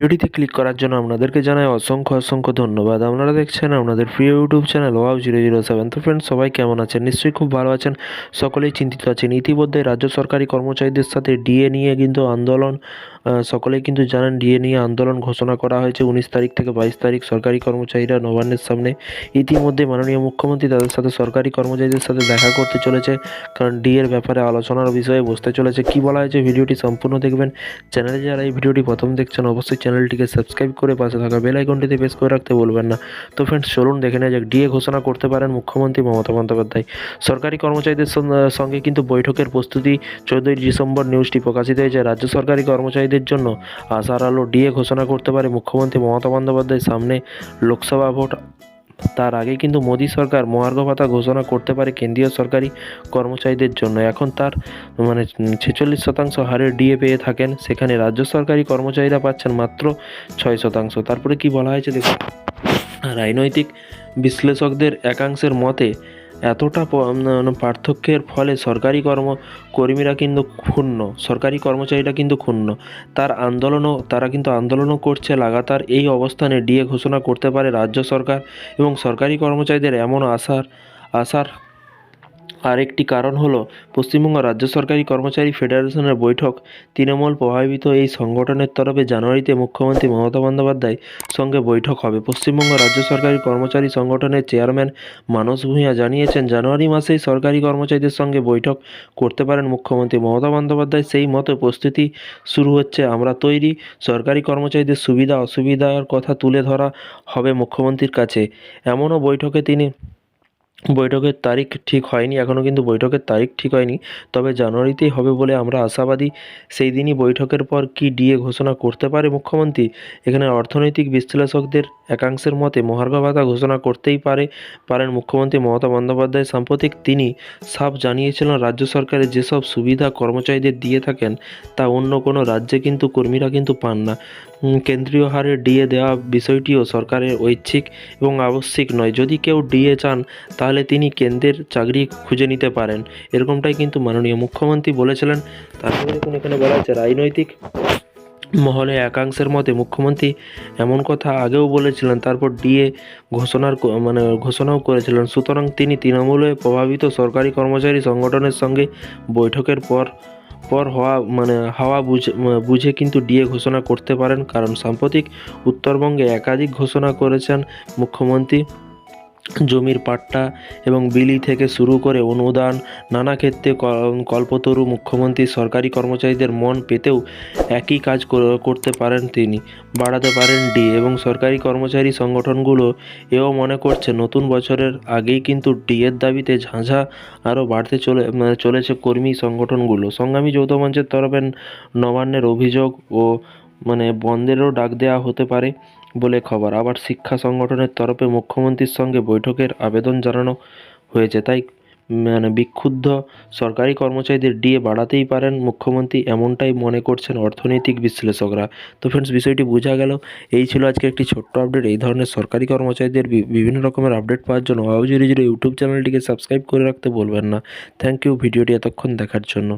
ভিডিওটিতে ক্লিক করার জন্য আপনাদেরকে জানাই অসংখ্য অসংখ্য ধন্যবাদ। আপনারা দেখছেন আপনাদের প্রিয় YouTube channel wow zero zero seven তো ফ্রেন্ড সবাই কেমন আছেন? নিশ্চয়ই খুব ভালো আছেন। সকলেই চিন্তিত আছেন। ইতিমধ্যে রাজ্য সরকারি কর্মচারীদের সাথে ডিএ নিয়ে কিন্তু আন্দোলন সকলেই কিন্তু জানেন, ডিএ নিয়ে আন্দোলন ঘোষণা করা হয়েছে উনিশ তারিখ থেকে বাইশ তারিখ। সরকারি কর্মচারীরা নবান্নের সামনে ইতিমধ্যে মাননীয় মুখ্যমন্ত্রী তাদের সাথে সরকারি কর্মচারীদের সাথে দেখা করতে চলেছে। কারণ ডিএর ব্যাপারে আলোচনার বিষয়ে বসতে চলেছে। কি বলা হয়েছে ভিডিওটি সম্পূর্ণ দেখবেন। চ্যানেলে যারা এই ভিডিওটি প্রথম দেখছেন, অবশ্যই চ্যানেলটিকে সাবস্ক্রাইব করে পাশে থাকা বেল আইকনটিতে প্রেস করে রাখতে বলবেন না। তো ফ্রেন্ডস চলুন দেখে নেওয়া যাক, ডিএ ঘোষণা করতে পারেন মুখ্যমন্ত্রী মমতা বন্দ্যোপাধ্যায়। সরকারি কর্মচারীদের সঙ্গে কিন্তু বৈঠকের প্রস্তুতি। চোদ্দোই ডিসেম্বর নিউজটি প্রকাশিত হয়েছে। রাজ্য সরকারি কর্মচারীদের জন্য আশার আলো ডিএ ঘোষণা করতে পারে মুখ্যমন্ত্রী মমতা বন্দ্যোপাধ্যায় সামনে লোকসভা ভোট। তার আগে কিন্তু মোদী সরকার মহার্ঘ ভাতা ঘোষণা করতে পারে কেন্দ্রীয় সরকারি কর্মচারীদের জন্য। এখন তার মানে ছেচল্লিশ শতাংশ হারে ডিএ পেয়ে থাকেন। সেখানে রাজ্য সরকারি কর্মচারীরা পাচ্ছেন মাত্র ছয় শতাংশ। তারপরে কি বলা হয়েছে দেখুন। রাজনৈতিক বিশ্লেষকদের একাংশের মতে এতটা পার্থক্যের ফলে সরকারি কর্ম কর্মীরা কিন্তু ক্ষুণ্ণ, সরকারি কর্মচারীরা কিন্তু ক্ষুণ্ণ। তার আন্দোলনও, তারা কিন্তু আন্দোলনও করছে লাগাতার। এই অবস্থানে ডিএ ঘোষণা করতে পারে রাজ্য সরকার এবং সরকারি কর্মচারীদের এমন আশার আশার আরেকটি কারণ হলো, পশ্চিমবঙ্গ রাজ্য সরকারি কর্মচারী ফেডারেশনের বৈঠক। তৃণমূল প্রভাবিত এই সংগঠনের তরফে জানুয়ারিতে মুখ্যমন্ত্রী মমতা বন্দ্যোপাধ্যায় সঙ্গে বৈঠক হবে। পশ্চিমবঙ্গ রাজ্য সরকারি কর্মচারী সংগঠনের চেয়ারম্যান মানস ভূঁইয়া জানিয়েছেন, জানুয়ারি মাসেই সরকারি কর্মচারীদের সঙ্গে বৈঠক করতে পারেন মুখ্যমন্ত্রী মমতা বন্দ্যোপাধ্যায়। সেই মতো প্রস্তুতি শুরু হচ্ছে, আমরা তৈরি। সরকারি কর্মচারীদের সুবিধা অসুবিধার কথা তুলে ধরা হবে মুখ্যমন্ত্রীর কাছে। এমনও বৈঠকে তিনি বৈঠকের তারিখ ঠিক হয়নি এখনও কিন্তু বৈঠকের তারিখ ঠিক হয়নি, তবে জানুয়ারিতেই হবে বলে আমরা আশাবাদী। সেই দিনই বৈঠকের পর কি ডিএ ঘোষণা করতে পারে মুখ্যমন্ত্রী? এখানে অর্থনৈতিক বিশ্লেষকদের একাংশের মতে মহার্ঘ ভাতা ঘোষণা করতেই পারে, পারেন মুখ্যমন্ত্রী মমতা বন্দ্যোপাধ্যায়। সাম্প্রতিক তিনি সাফ জানিয়েছিলেন, রাজ্য সরকারের যেসব সুবিধা কর্মচারীদের দিয়ে থাকেন, তা অন্য কোনো রাজ্যে কিন্তু কর্মীরা কিন্তু পান না। কেন্দ্রীয় হারে ডিএ দেওয়া বিষয়টিও সরকারের ঐচ্ছিক এবং আবশ্যিক নয়। যদি কেউ ডিএ চান, তাহলে তিনি কেন্দ্রের চাকরি খুঁজে নিতে পারেন। এরকমটাই কিন্তু মাননীয় মুখ্যমন্ত্রী বলেছিলেন। তারপরে দেখুন, এখানে বলা হচ্ছে রাজনৈতিক মহলে একাংশের মতে মুখ্যমন্ত্রী এমন কথা আগেও বলেছিলেন, তারপর ডিএ ঘোষণার মানে ঘোষণাও করেছিলেন। সুতরাং তিনি তৃণমূলে প্রভাবিত সরকারি কর্মচারী সংগঠনের সঙ্গে বৈঠকের পর পর হওয়া মানে হাওয়া বুঝে বুঝে কিন্তু ডিএ ঘোষণা করতে পারেন। কারণ সাম্প্রতিক উত্তরবঙ্গে একাধিক ঘোষণা করেছেন মুখ্যমন্ত্রী। জমির পাট্টা এবং বিলি থেকে শুরু করে অনুদান, নানা ক্ষেত্রে কল্পতরু মুখ্যমন্ত্রী, সরকারি কর্মচারীদের মন পেতেও একই কাজ করতে পারেন তিনি। বাড়াতে পারেন ডি এবং সরকারি কর্মচারী সংগঠনগুলো এও মনে করছে নতুন বছরের আগেই কিন্তু ডিএর দাবিতে ঝাঁঝা আরও বাড়তে চলে মানে চলেছে কর্মী সংগঠনগুলো। সংগ্রামী যৌথ মঞ্চের তরফে নবান্নের অভিযোগ ও মানে বন্ধেরও ডাক দেওয়া হতে পারে। বলে খবর। আবার শিক্ষা সংগঠনের তরফে মুখ্যমন্ত্রীর সঙ্গে বৈঠকের আবেদন জানানো হয়েছে। তাই মানে বিক্ষুব্ধ সরকারি কর্মচারীদের ডিএ বাড়াতেই পারেন মুখ্যমন্ত্রী এমনটাই মনে করছেন অর্থনৈতিক বিশ্লেষকরা। তো ফ্রেন্ডস বিষয়টি বোঝা গেল, এই ছিল আজকে একটি ছোট্ট আপডেট এই ধরনের সরকারি কর্মচারীদের বিভিন্ন রকমের আপডেট পাওয়ার জন্য ওয়াও জিরো জিরো ইউটিউব চ্যানেলটিকে সাবস্ক্রাইব করে রাখতে বলবেন না। থ্যাংক ইউ ভিডিওটি এতক্ষণ দেখার জন্য।